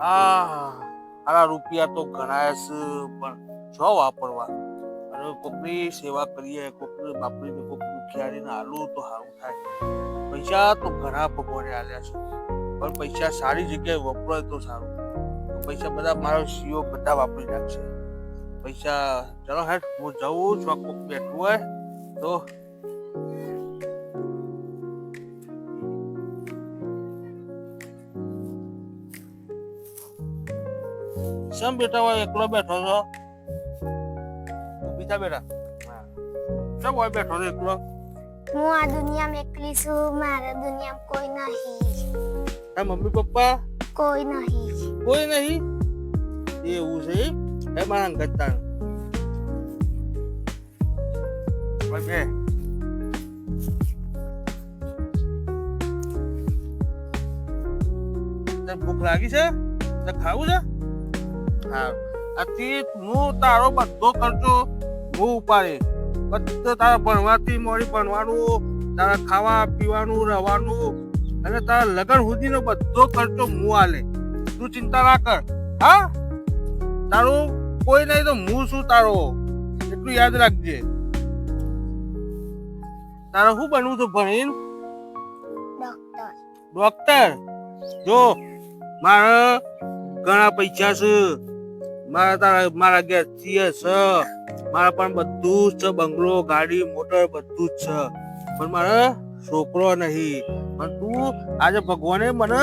આ આના રૂપિયા તો ગણાય છે, પણ જો વાપરવા. અને કોકની સેવા કરીએ, કોકની બાપરીને કોક દુખિયારીને આલું તો સારું થાય. પૈસા તો ઘણા ભગવાને આલ્યા છે, પણ પૈસા સારી જગ્યાએ વપરાય તો સારું. પૈસા બધા મારો સીઓ બધા વાપરી નાખશે. પૈસા, ચલો હેઠ હું જઉં છું કોક બેઠું હોય, તો શેમ બેઠા હોય? એકલો બેઠો છો? બીજા હા શેમ હોય બેઠો છો એકલો? હું આ દુનિયામાં એકલી છું મારા દુનિયામાં કોઈ નહીં. તારા મમ્મી પપ્પા? કોઈ નહીં. કોઈ નહીં? એવું છે એ મારા અંગત તાણ ઓય બે. તને ભૂખ લાગી છે? ખાવું છે? હા આથી હું તારો બધો ખર્ચો હું ઉપાડે બધો તારા ભણવાથી મોડી ભણવાનું તારા ખાવા પીવાનું રહેવાનું અને તારા લગ્ન સુધીનો બધો ખર્ચો હું આલે. તું ચિંતા ના કર. હા? તારું કોઈ નહીં તો હું શું તારો? એટલું યાદ રાખજે. તારે શું બનવું છું ભણીને? ડોક્ટર. ડોક્ટર? જો મારા ઘણા પૈસા છે. મારા તારા, મારા ઘેર છે. મારા પણ બધું જ છે, બંગલો, ગાડી, મોટર, બધું જ છે. પણ મારે છોકરો નહીં. પણ તું આજે ભગવાને મને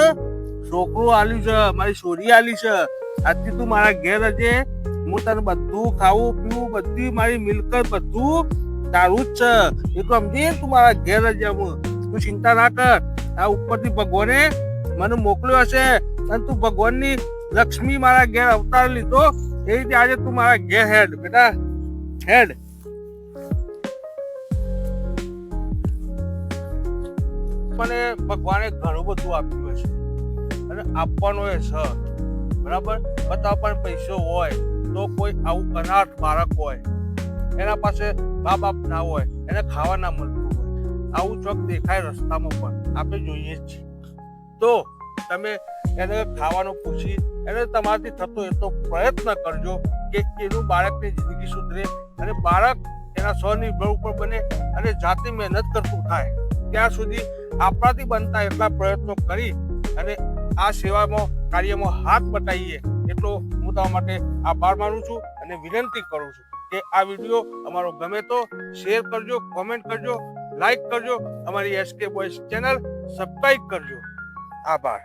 છોકરો આલ્યું છે, મારી છોરી આલી છે. આજથી તું મારા ઘેર હજે હું તને બધું ખાવું, પીવું, બધી મારી મિલકત બધું તારું જ છે. એક સમજી તું મારા ઘેર હજે હું તું ચિંતા ના કર. આ ઉપરથી ભગવાને મને મોકલ્યો હશે. અને તું ભગવાનની લક્ષ્મી મારા ઘેર અવતાર લીધો, એ રીતે આજે તું મારા ઘેર હેડ, બેટા. હેડ. મને ભગવાને ઘણું બધું આપ્યું હશે અને આપવાનું એ છે. બરાબર? બધા પણ પૈસો હોય, તો કોઈ આવું અનાથ બાળક હોય, એના પાસે મા બાપ ના હોય, એને ખાવા ના મળતું હોય. આવું ચોક દેખાય રસ્તામાં પણ. આપણે જોઈએ જ છીએ. તો તમે એને ખાવાનું પૂછી એને તમારાથી થતો એટલો પ્રયત્ન કરજો કે એનું બાળકની જિંદગી સુધરે અને બાળક એના સ્વનિર્ભર ઉપર બને અને જાતે મહેનત કરતું થાય. ત્યાં સુધી આપણાથી બનતા એટલા પ્રયત્નો કરી અને આ સેવામાં, કાર્યમાં હાથ બટાવીએ એટલો હું તમારા માટે આભાર માનું છું અને વિનંતી કરું છું કે આ વીડિયો અમારો ગમે તો શેર કરજો, કોમેન્ટ કરજો, લાઈક કરજો, અમારી એસકે બોયસ ચેનલ સબસ્ક્રાઈબ કરજો. આભાર.